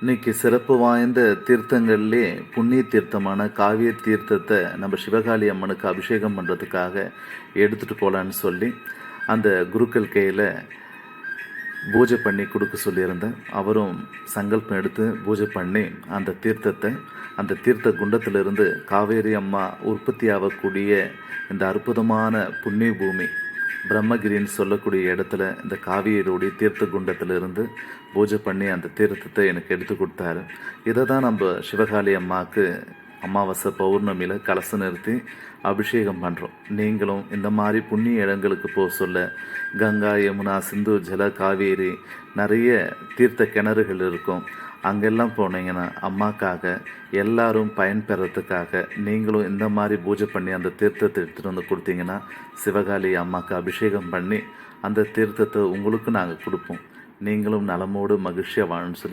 இன்னைக்கு சிறப்பு வாய்ந்த தீர்த்தங்கள்லே புண்ணிய தீர்த்தமான காவிய தீர்த்தத்தை நம்ம சிவகாளி அம்மனுக்கு அபிஷேகம் பண்ணுறதுக்காக எடுத்துகிட்டு போகலான்னு சொல்லி அந்த குருக்கள் கையில் பூஜை பண்ணி கொடுக்க சொல்லியிருந்தேன். அவரும் சங்கல்பம் எடுத்து பூஜை பண்ணி அந்த தீர்த்தத்தை அந்த தீர்த்த குண்டத்திலிருந்து காவேரி அம்மா உற்பத்தி ஆகக்கூடிய இந்த அற்புதமான புண்ணிய பூமி பிரம்மகிரின்னு சொல்லக்கூடிய இடத்துல இந்த காவேரியுடைய தீர்த்த குண்டத்திலிருந்து பூஜை பண்ணி அந்த தீர்த்தத்தை எனக்கு எடுத்து கொடுத்தாரு. இதை தான் நம்ம சிவகாளி அம்மாவுக்கு அமாவாசை பௌர்ணமியில் கலசம் நிறுத்தி அபிஷேகம் பண்ணுறோம் நீங்களும் இந்த மாதிரி புண்ணிய இடங்களுக்கு போக சொல்ல கங்கா யமுனா சிந்து ஜல காவேரி நிறைய தீர்த்த கிணறுகள் இருக்கும். அங்கெல்லாம் போனீங்கன்னா அம்மாக்காக எல்லாரும் பயன்பெறத்துக்காக நீங்களும் இந்த மாதிரி பூஜை பண்ணி அந்த தீர்த்தத்தை எடுத்துகிட்டு வந்து கொடுத்தீங்கன்னா சிவகாளி அம்மாவுக்கு அபிஷேகம் பண்ணி அந்த தீர்த்தத்தை உங்களுக்கு நாங்கள் கொடுப்போம். நீங்களும் நலமோடு மகிழ்ச்சியாக வாழணும்னு சொல்லி